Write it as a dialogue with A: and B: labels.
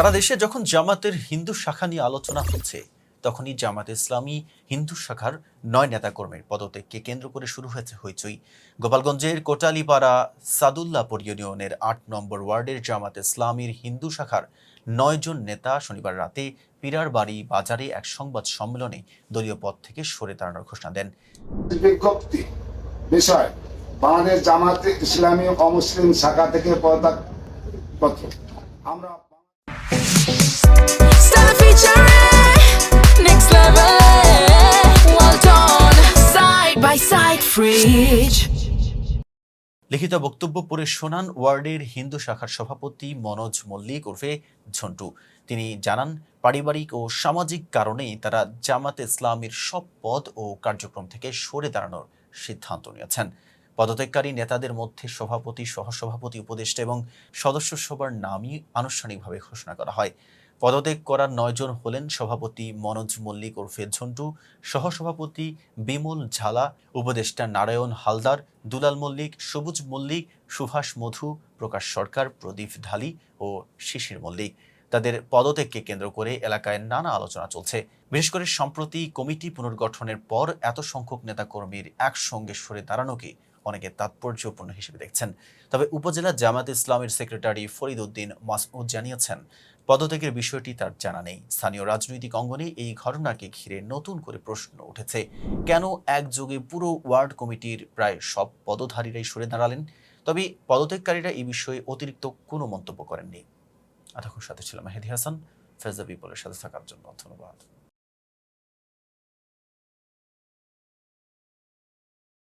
A: সারা দেশে যখন জামাতের হিন্দু শাখা নিয়ে আলোচনা হচ্ছে, তখনই জামাত ইসলামী হিন্দু শাখার নয় নেতাকর্মীর পদত্যাগকে কেন্দ্র করে শুরু হয়েছে হইচই। গোপালগঞ্জের কোটালীপাড়া সাদুল্লাপুর ইউনিয়নের আট নম্বর ওয়ার্ডের জামাত ইসলামীর হিন্দু শাখার নয় জন নেতা শনিবার রাতে পিরার বাড়ি বাজারে এক সংবাদ সম্মেলনে দলীয় পদ থেকে সরে দাঁড়ানোর ঘোষণা দেন।
B: বিজ্ঞপ্তি, বিষয়, বাংলাদেশ জামাতে ইসলামী অমুসলিম শাখা থেকে পদত্যাগ আমরা
A: লিখিত বক্তব্য পড়ে শোনান ওয়ার্ডের হিন্দু শাখার সভাপতি মনোজ মল্লিক ওরফে ঝন্টু। তিনি জানান, পারিবারিক ও সামাজিক কারণেই তারা জামাত ইসলামের সব পদ ও কার্যক্রম থেকে সরে দাঁড়ানোর সিদ্ধান্ত নিয়েছেন। পদত্যাগকারী নেতাদের মধ্যে সভাপতি, সহসভাপতি, উপদেষ্টা এবং সদস্য সভার নামই আনুষ্ঠানিকভাবে ঘোষণা করা হয়। পদত্যাগ করার নয়জন হলেন সভাপতি মনোজ মল্লিক ওরফে ঝন্টু, সহসভাপতি বিমল ঝালা, উপদেষ্টা নারায়ণ হালদার, দুলাল মল্লিক, সবুজ মল্লিক, সুভাষ মধু, প্রকাশ সরকার, প্রদীপ ঢালি ও শিশির মল্লিক। তাদের পদত্যাগকে কেন্দ্র করে এলাকায় নানা আলোচনা চলছে। বিশেষ করে সম্প্রতি কমিটি পুনর্গঠনের পর এত সংখ্যক নেতাকর্মীর একসঙ্গে সরে দাঁড়ানোকে অনেকে তাৎপর্যপূর্ণ হিসেবে দেখছেন। তবে উপজেলা জামাত ইসলামের সেক্রেটারি ফরিদ উদ্দিন মাসউদ জানিয়েছেন পদত্যাগের বিষয়টি তার জানা নেই। স্থানীয় রাজনৈতিক অঙ্গনে এই ঘটনাকে ঘিরে নতুন করে প্রশ্ন উঠেছে, কেন একযোগে পুরো ওয়ার্ড কমিটির প্রায় সব পদধারীরাই সরে দাঁড়ালেন? তবে পদত্যাগকারীরা এই বিষয়ে অতিরিক্ত কোনো মন্তব্য করেননি। এতক্ষণ সাথে ছিল মেহেদি হাসান ফেজা বিপলের সাথে থাকার জন্য ধন্যবাদ।